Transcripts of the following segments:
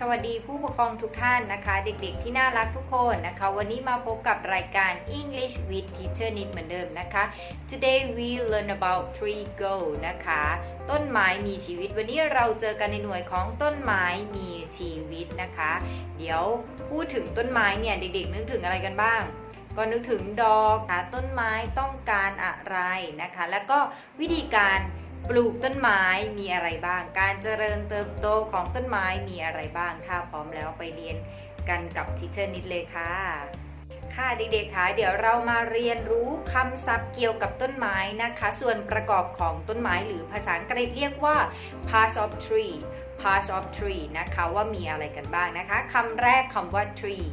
สวัสดีผู้ปกครองทุกท่านนะคะ เด็กๆที่น่ารักทุกคนนะคะ วันนี้มาพบกับรายการ English with Teacher Nit เหมือนเดิมนะคะ Today we learn about tree go นะคะ ต้นไม้มีชีวิต วันนี้เราเจอกันในหน่วยของต้นไม้มีชีวิตนะคะ เดี๋ยวพูดถึงต้นไม้เนี่ย เด็กๆนึกถึงอะไรกันบ้างก็นึกถึงดอกค่ะต้นไม้ต้องการอะไรนะคะ แล้วก็วิธีการ ปลูกต้นไม้มีอะไรบ้าง การเจริญเติบโตของต้นไม้มีอะไรบ้าง ถ้าพร้อมแล้วไปเรียนกันกับทิเชอร์นิดเลยค่ะ ค่ะเด็กๆคะเดี๋ยวเรามาเรียนรู้คำศัพท์เกี่ยวกับต้นไม้นะคะ ส่วนประกอบของต้นไม้หรือภาษาอังกฤษเรียกว่า parts of tree parts of tree นะคะว่ามีอะไรกันบ้างนะคะคำแรกคำว่า tree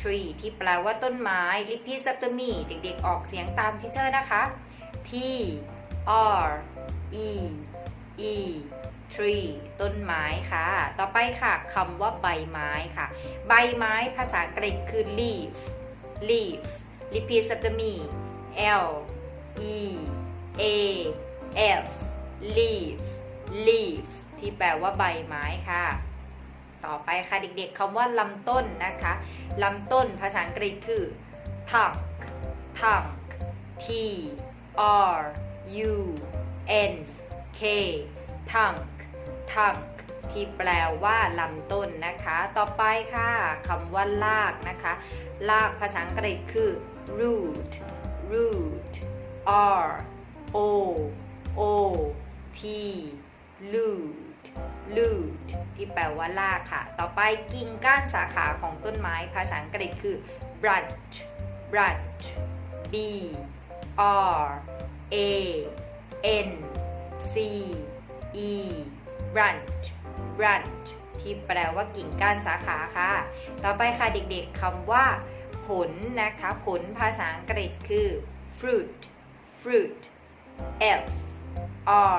tree ที่แปลว่าต้นไม้ repeat after me เด็กๆ ออกเสียงตามทิเชอร์นะคะ T R E E tree ต้นไม้ค่ะ ต่อไปค่ะคำว่าใบไม้ค่ะ ใบไม้ภาษาอังกฤษคือ leaf leaf repeat after me L E A F leaf leaf ที่แปลว่าใบไม้ค่ะ ต่อไปค่ะเด็กๆคำว่าลำต้นนะคะลำต้นภาษาอังกฤษคือ trunk trunk T R U N K trunk trunk ที่แปลว่าลำต้นนะคะ ต่อไปค่ะคำว่าลากนะคะ ลากภาษาอังกฤษคือ root root R O O T root root ที่แปลว่าลากค่ะ ต่อไปกิ่งก้านสาขาของต้นไม้ ภาษาอังกฤษคือ branch branch B R A N C E branch branch ที่แปลว่ากิ่งก้านสาขาค่ะ ต่อไปค่ะเด็กๆคำว่า ผลนะคะ ผลภาษาอังกฤษคือ fruit fruit F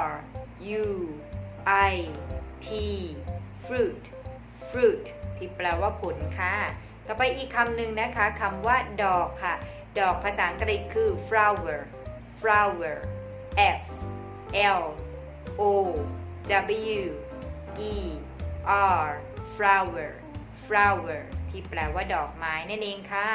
R U I T fruit fruit ที่แปลว่าผลค่ะ ต่อไปอีกคำหนึ่งนะคะคำว่าดอกค่ะ ดอกภาษาอังกฤษคือ flower flower F L O W E R flower flower ที่แปลว่าดอกไม้นั่นเองค่ะ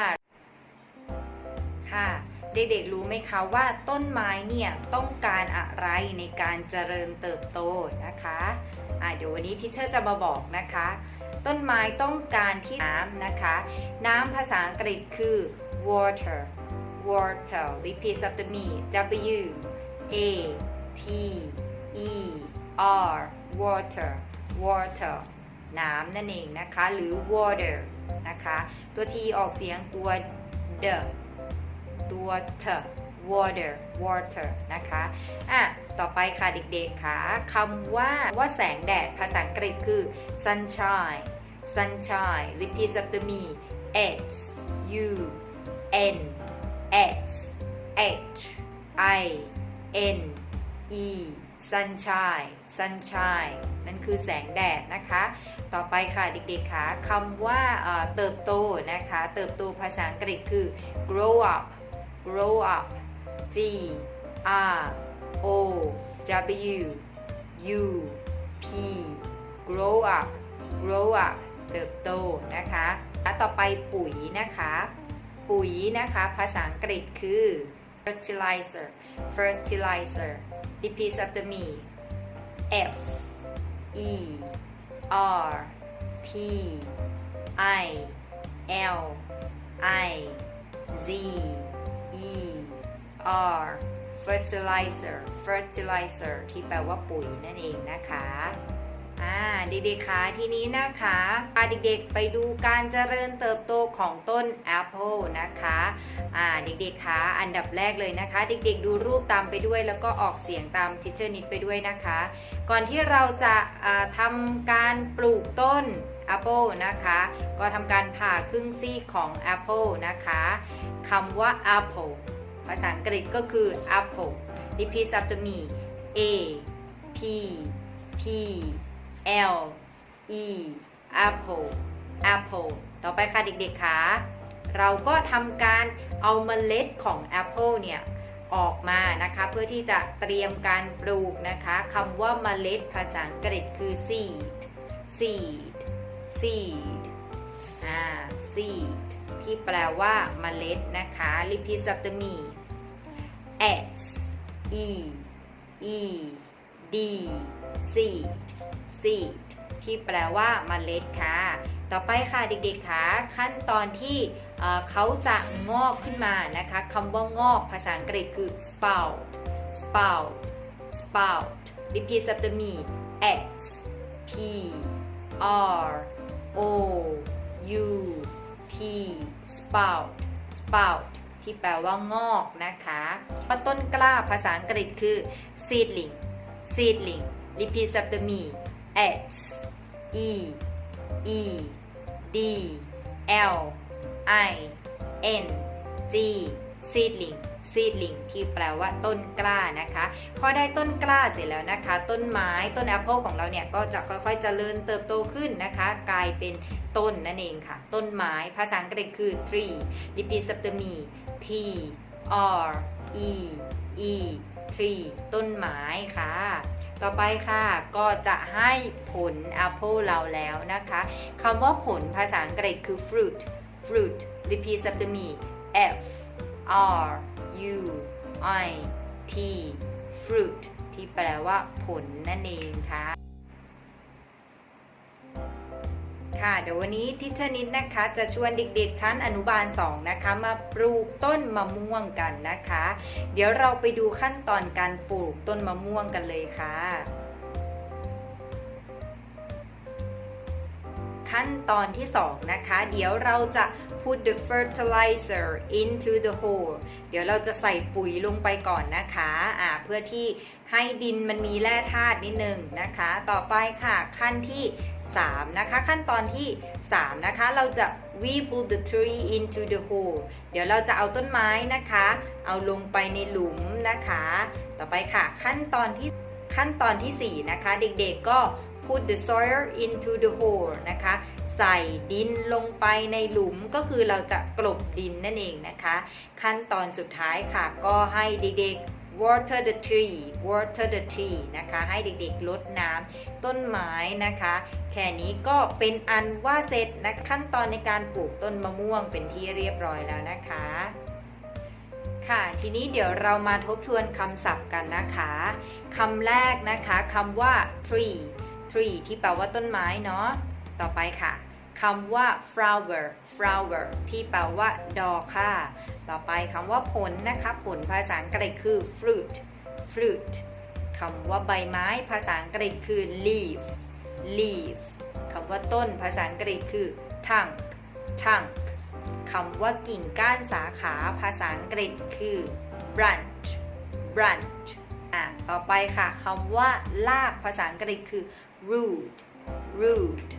ค่ะ เด็กๆรู้ไหมคะว่าต้นไม้เนี่ย ต้องการอะไรในการเจริญเติบโตนะคะอะเดี๋ยววันนี้ทิเชอร์จะมาบอกนะคะ ต้นไม้ต้องการที่น้ำนะคะ น้ำภาษาอังกฤษคือ water water repeat after me W A T E R water water น้ำนั่นเองนะคะ หรือ water นะคะ ตัว T ออกเสียงตัว the ตัว t water water นะคะ อะ ต่อไปค่ะเด็กๆค่ะคำว่าว่าแสงแดด ภาษาอังกฤษคือ sunshine sunshine repeat after me S U N S H I N E sunshine sunshine นั่นคือแสงแดดนะคะ ต่อไปค่ะเด็กๆค่ะคำว่าเอ่อเติบโตนะคะ เติบโตภาษาอังกฤษคือ grow up grow up G R O W U P grow up grow up เติบโตนะคะ ต่อไปปุ๋ยนะคะ ปุ๋ยนะคะ ภาษาอังกฤษคือ fertilizer fertilizer repeat after me F E R T I L I Z E R fertilizer fertilizer ที่แปลว่าปุ๋ยนั่นเองนะคะ อ่าเด็กๆคะทีนี้นะคะพาเด็กๆไปดูการเจริญเติบโตของต้นแอปเปิลนะคะอ่าเด็กๆคะอันดับแรกเลยนะคะ เด็กๆดูรูปตามไปด้วย แล้วก็ออกเสียงตามทิชเชอร์นิดไปด้วยนะคะ ก่อนที่เราจะอ่าทำการปลูกต้นแอปเปิลนะคะ ก็ทำการผ่าครึ่งซีกของแอปเปิลนะคะคำว่า apple ภาษาอังกฤษก็คือ apple repeat after me A P P L E apple apple ต่อไปค่ะเด็กๆคะเราก็ทำการเอาเมล็ดของแอปเปิลเนี่ยออกมานะคะเพื่อที่จะเตรียมการปลูกนะคะคำว่าเมล็ดภาษาอังกฤษคือ seed seed seed อ่า seed ที่แปลว่าเมล็ดนะคะ repeat after me S E E D seed seed ที่แปลว่าเมล็ดค่ะ ต่อไปค่ะเด็กๆค่ะขั้นตอนที่เเขาจะงอกขึ้นมานะคะคำว่างอกภาษาอังกฤษคือ sprout sprout sprout repeat after me S P R O U T sprout sprout ที่แปลว่างอกนะคะว่าต้นกล้าภาษาอังกฤษคือ seedling seedling repeat after me S E E D L I N G seedling seedling ที่แปลว่าต้นกล้านะคะ พอได้ต้นกล้าเสร็จแล้วนะคะ ต้นไม้ต้นแอปเปิลของเราเนี่ย ก็จะค่อยๆเจริญเติบโตขึ้นนะคะ กลายเป็นต้นนั่นเองค่ะ ต้นไม้ภาษาอังกฤษคือ tree repeat after me T R E E tree ต้นไม้ค่ะ ต่อไปค่ะก็จะให้ผลแอปเปิลเราแล้วนะคะคำว่าผลภาษาอังกฤษคือ fruit fruit repeat after me F R U I T fruit ที่แปลว่าผลนั่นเองค่ะ ค่ะเดี๋ยววันนี้ทิชเชอร์นิดนะคะจะชวนเด็กๆชั้นอนุบาล 2 นะคะ มาปลูกต้นมะม่วงกันนะคะ เดี๋ยวเราไปดูขั้นตอนการปลูกต้นมะม่วงกันเลยค่ะ ขั้นตอนที่ 2 นะคะ เดี๋ยวเราจะ put the fertilizer into the hole เดี๋ยวเราจะใส่ปุ๋ยลงไปก่อนนะคะอ่าเพื่อที่ให้ดินมันมีแร่ธาตุนิดนึงนะคะ ต่อไปค่ะขั้นที่ 3 นะคะ ขั้นตอนที่ 3 นะคะ เราจะ we put the tree into the hole เดี๋ยวเราจะเอาต้นไม้นะคะ เอาลงไปในหลุมนะคะ ต่อไปค่ะ ขั้นตอนที่ขั้นตอนที่ 4 นะคะ เด็กๆก็ put the soil into the hole นะคะ ใส่ดินลงไปในหลุมก็คือเราจะกลบดินนั่นเองนะคะ ขั้นตอนสุดท้ายค่ะ ก็ให้เด็กๆ water the tree water the tree นะคะ ให้เด็กๆลดน้ำต้นไม้นะคะ แค่นี้ก็เป็นอันว่าเสร็จนะขั้นตอนในการปลูกต้นมะม่วงเป็นที่เรียบร้อยแล้วนะคะ ค่ะทีนี้เดี๋ยวเรามาทบทวนคำศัพท์กันนะคะคำแรกนะคะคำว่า tree tree ที่แปลว่าต้นไม้เนาะต่อไปค่ะคำว่า flower flower ที่แปลว่าดอกค่ะ ต่อไปคำว่าผลนะคะผลภาษาอังกฤษคือ fruit fruit คำว่าใบไม้ภาษาอังกฤษคือ leaf leaf คำว่าต้นภาษาอังกฤษคือ trunk trunk คำว่ากิ่งก้านสาขาภาษาอังกฤษคือ branch branch อะต่อไปค่ะคำว่าลากภาษาอังกฤษคือ root root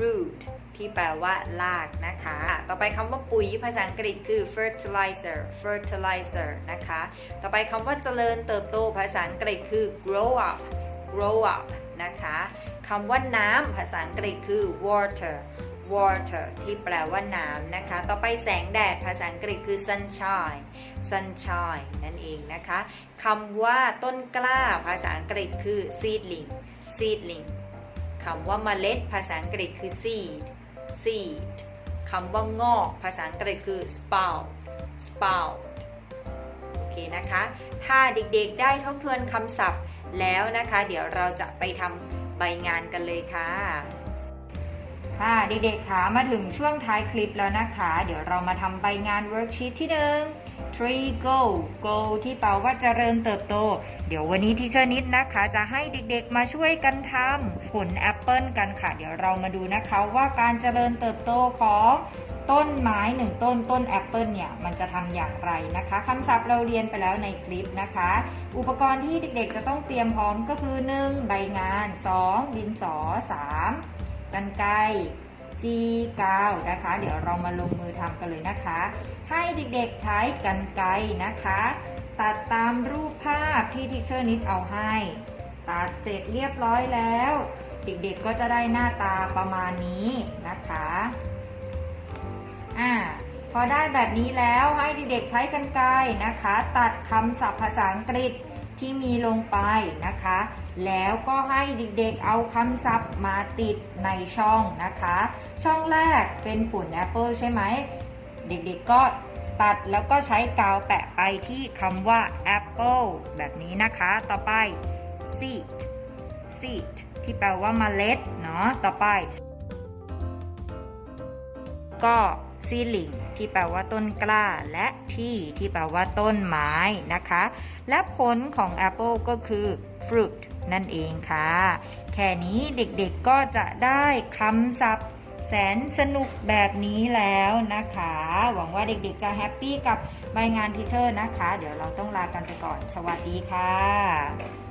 root ที่แปลว่าลากนะคะ ต่อไปคำว่าปุ๋ยภาษาอังกฤษคือ fertilizer fertilizer นะคะ ต่อไปคำว่าเจริญเติบโตภาษาอังกฤษคือ grow up grow up นะคะ คำว่าน้ำภาษาอังกฤษคือ water water ที่แปลว่าน้ำนะคะ ต่อไปแสงแดดภาษาอังกฤษคือ sunshine sunshine นั่นเองนะคะคำว่าต้นกล้าภาษาอังกฤษคือ seedling seedling คำว่าเมล็ดภาษาอังกฤษคือ seed seed คำว่างอกภาษาอังกฤษคือ sprout sprout โอเคนะคะ ถ้าเด็กๆได้ทบทวนคำศัพท์แล้วนะคะ เดี๋ยวเราจะไปทำ ใบงานกันเลยค่ะค่ะเด็กๆคะมาถึงช่วงท้ายคลิปแล้วนะคะ เดี๋ยวเรามาทำใบงานเวิร์กชีตที่หนึ่ง tree go go ที่แปลว่าเจริญเติบโต เดี๋ยววันนี้ที่เชอร์นิดนะคะ จะให้เด็กๆมาช่วยกันทำผลแอปเปิลกันค่ะ เดี๋ยวเรามาดูนะคะว่าการเจริญเติบโตของ ต้นไม้หนึ่งต้นต้นแอปเปิลเนี่ยมันจะทำอย่างไรนะคะคำศัพท์เราเรียนไปแล้วในคลิปนะคะ อุปกรณ์ที่เด็กๆ จะต้องเตรียมพร้อมก็คือ 1. ใบงาน 2. ดินสอ 3. กันไกรซีกาวนะคะ เดี๋ยวเรามาลงมือทำกันเลยนะคะ ให้เด็กๆใช้กันไกรนะคะ ตัดตามรูปภาพที่ทิเชอร์นิดเอาให้ ตัดเสร็จเรียบร้อยแล้ว เด็กๆก็จะได้หน้าตาประมาณนี้นะคะ อ่าพอได้แบบนี้แล้วให้เด็กๆใช้กันไกรนะคะ ตัดคำศัพท์ภาษาอังกฤษที่มีลงไปนะคะ แล้วก็ให้เด็กๆเอาคำศัพท์มาติดในช่องนะคะ ช่องแรกเป็นผลแอปเปิลใช่ไหม เด็กๆก็ตัดแล้วก็ใช้กาวแปะไปที่คำว่า apple แบบนี้นะคะ ต่อไป seed seed ที่แปลว่าเมล็ดเนาะ ต่อไป ก็ ceiling ที่แปลว่าต้นกล้า และที่ที่แปลว่าต้นไม้นะคะ และผลของ apple ก็คือ fruit นั่นเองค่ะ แค่นี้เด็กๆก็จะได้คำศัพท์แสนสนุกแบบนี้แล้วนะคะ หวังว่าเด็กๆจะแฮปปี้กับใบงานทีเชอร์นะคะ เดี๋ยวเราต้องลากันไปก่อน สวัสดีค่ะ